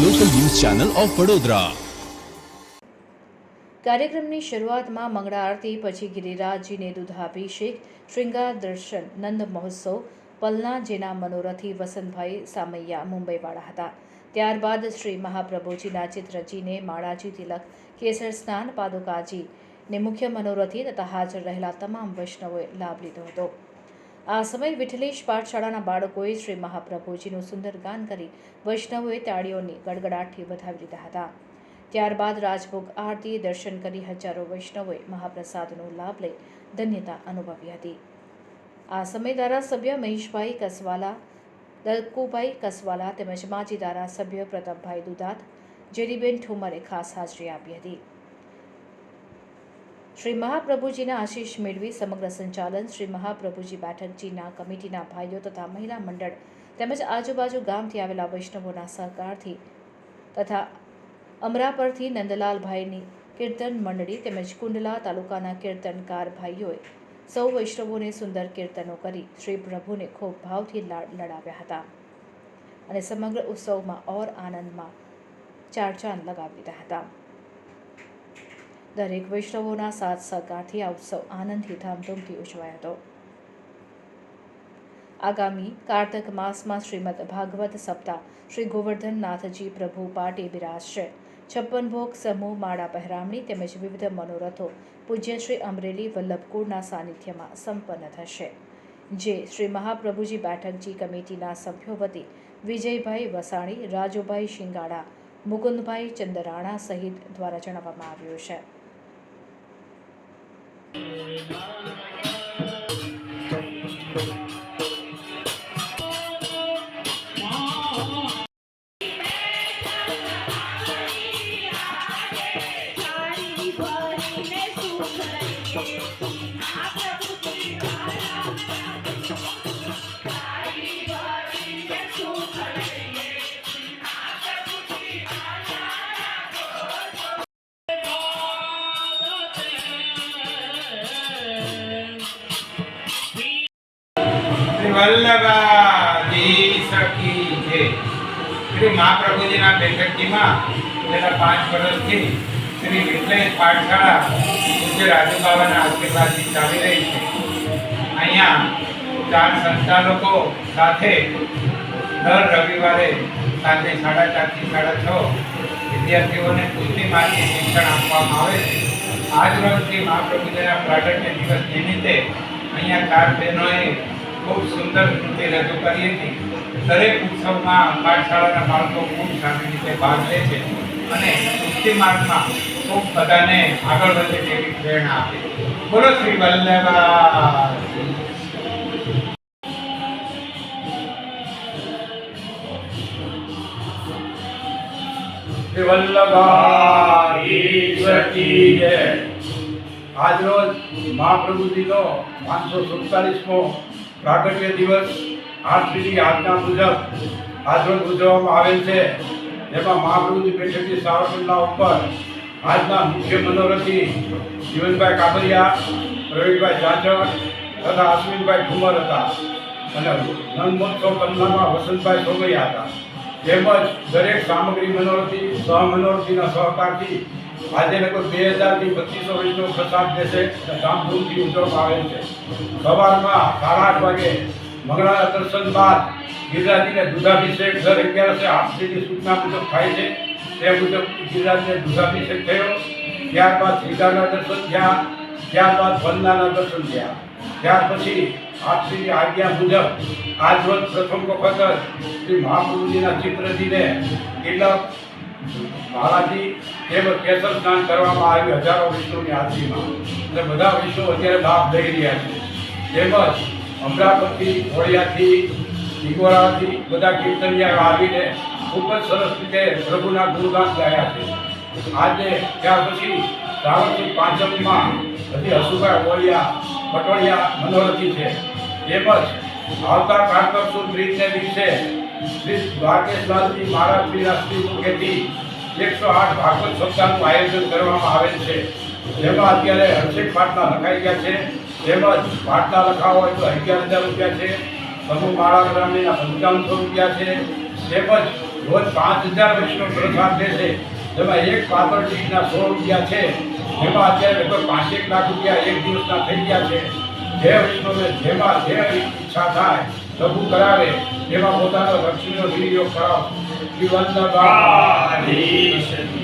Channel of Vadodara. કાર્યક્રમની શરૂઆતમાં મંગળા આરતી, પછી ગિરિરાજજીને દૂધાભિષેક શ્રૃંગાર દર્શન, નંદ મહોત્સવ, પલના, જેના મનોરથી વસંતભાઈ સામૈયા મુંબઈવાળા હતા. ત્યારબાદ શ્રી મહાપ્રભુજીના ચિત્રજીને માળાજી તિલક, કેસર સ્નાન પાદુકાજી ને મુખ્ય મનોરથી તથા હાજર રહેલા તમામ વૈષ્ણવોએ લાભ લીધો હતો. આ સમયે વિઠલેશ પાઠશાળાના બાળકોએ શ્રી મહાપ્રભુજીનું સુંદર ગાન કરી વૈષ્ણવોએ તાળીઓની ગડગડાટથી વધાવી લીધા હતા. ત્યારબાદ રાજભોગ આરતી દર્શન કરી હજારો વૈષ્ણવોએ મહાપ્રસાદનો લાભ લઈ ધન્યતા અનુભવી હતી. આ સમયે ધારાસભ્ય મહેશભાઈ કસવાલા, દલકુભાઈ કસવાલા તેમજ માજી ધારાસભ્ય પ્રતાપભાઈ દુધાત, જેરીબેન ઠુમરે ખાસ હાજરી આપી હતી. શ્રી મહાપ્રભુજીના આશીષ મેળવી સમગ્ર સંચાલન શ્રી મહાપ્રભુજી બેઠકજીના કમિટીના ભાઈઓ તથા મહિલા મંડળ તેમજ આજુબાજુ ગામથી આવેલા વૈષ્ણવોના સહકારથી તથા અમરાપરથી નંદલાલભાઈની કીર્તન મંડળી તેમજ કુંડલા તાલુકાના કીર્તનકાર ભાઈઓએ સૌ વૈષ્ણવોને સુંદર કીર્તનો કરી શ્રી પ્રભુને ખૂબ ભાવથી લાડ લડાવ્યા હતા અને સમગ્ર ઉત્સવમાં ઓર આનંદમાં ચાર ચાંદ લગાવી દીધા હતા. દરેક વૈષ્ણવોના સાથ સહકારથી આ ઉત્સવ આનંદથી ધામધૂમથી ઉજવાયો હતો. આગામી કારતક માસમાં શ્રીમદ ભાગવત સપ્તાહ શ્રી ગોવર્ધનનાથજી પ્રભુ પાટે બિરાજશે. છપ્પન ભોગ સમૂહ માળા પહેરામણી તેમજ વિવિધ મનોરથો પૂજ્ય શ્રી અમરેલી વલ્લભકુળના સાનિધ્યમાં સંપન્ન થશે. જે શ્રી મહાપ્રભુજી બેઠકજી કમિટીના સભ્યો વતી વિજયભાઈ વસાણી, રાજુભાઈ શિંગાડા, મુકુંદભાઈ ચંદરાણા સહિત દ્વારા જણાવવામાં આવ્યું છે. Thank you. વલ્લભાજી સખી છે. શ્રી મહાપ્રભુજીના બેઠકજીમાં છેલ્લા પાંચ વર્ષથી શ્રી વિઠ્ઠલેશ પાઠશાળા પૂજ્ય રાજુબાબાના આશીર્વાદથી ચાલી રહી છે. અહીંયા ચાર સંચાલકો સાથે દર રવિવારે સાંજે સાડા ચારથી સાડા છ વિદ્યાર્થીઓને કુસ્તી માર્ગે શિક્ષણ આપવામાં આવે છે. આજ રોજથી મહાપ્રભુજીના પ્રાગટ્ય દિવસ નિમિત્તે અહીંયા ચાર બહેનોએ ખૂબ સુંદર રીતે રજૂ કરી હતી. દરેક ઉત્સવમાં પાઠશાળાના બાળકો ખૂબ સારી રીતે ભાગ લે છે અને કુસ્તી માર્ગમાં ખૂબ બધાને આગળ વધે તેવી પ્રેરણા આપે બોલો શ્રી વલ્લભા આજરોજ મહાપ્રભુજીનો પાંચસો સુડતાલીસમો પ્રાગટ્ય દિવસ આઠથી આજના મુજબ આજરોજ ઉજવવામાં આવેલ છે. જેમાં મહાપ્રભુની બેઠકની સાવરકુંડલા ઉપર આજના મુખ્ય મનોરથી જીવનભાઈ કાબરિયા પ્રવીણભાઈ જાચડ તથા અશ્વિનભાઈ ઠુમર હતા અને નંદમોત્સવ પંદરમાં વસંતભાઈ સોમૈયા હતા. તેમજ દરેક સામગ્રી મનોરથી, સહ મનોરથીના સહકારથી આજે લગભગ બે હજારથી પચીસો વીસનો પ્રસાદ દેશે ધામધૂમથી ઉજવવામાં આવે છે. સવારમાં સાડા આઠ વાગે મંગળાના દર્શન બાદ ગિરિરાજજીને દૂધાભિષેક, દર અગિયારસે આપસીની સૂચના મુજબ થાય છે. તે મુજબ ગિરિરાજને દૂધાભિષેક થયો. ત્યારબાદ સીતાના દર્શન થયા. ત્યારબાદ વંદાના દર્શન થયા. ત્યાર પછી આપશ્રીની આજ્ઞા મુજબ આજ રોજ પ્રથમ વખત શ્રી મહાપ્રભુજીના ચિત્રજીને તિલક માળાજી તેમજ કેસર સ્નાન કરવામાં આવ્યું હજારો વિષ્ણુની હાજરીમાં અને બધા વિષ્ણુ અત્યારે લાભ લઈ રહ્યા છે. તેમજ અમરાપરથી ઘોડિયાથી નિકોરાથી બધા કીર્તનિયા આવીને ખૂબ જ સરસ રીતે પ્રભુના ગુણગાન ગાયા છે. આજે ત્યાર પછી શ્રાવણથી પાંચમમાં હજી હસુભાઈ ઓળિયા પટોળિયા મનોરથી છે. તેમજ આવતા કાર્તક સુદ બ્રિજને દિવસે શ્રી દ્વારકેશલાલજી મહારાજ શ્રી મુખેથી એકસો આઠ ભાગવત સપ્તાહનું આયોજન કરવામાં આવેલ છે. જેમાં અત્યારે હર્ષિક પાટલા લખાઈ ગયા છે. તેમજ પાટલા લખાવો હોય તો અગિયાર હજાર રૂપિયા છે. સમૂહ માળા ગ્રામીણના પંચાવનસો રૂપિયા છે. તેમજ રોજ પાંચ હજાર વૈષ્ણવ પ્રસાદ છે જેમાં એક પાત્ર ટીકના સો રૂપિયા છે. જેમાં અત્યારે લગભગ પાંચેક લાખ રૂપિયા એક દિવસના થઈ ગયા છે. જે વૈષ્ણવને જેમાં જે ઈચ્છા થાય. લઘુ કરાવે એમાં પોતાનો લક્ષ્મીનો વિનિયોગ કરાવો. શ્રી આધીશ.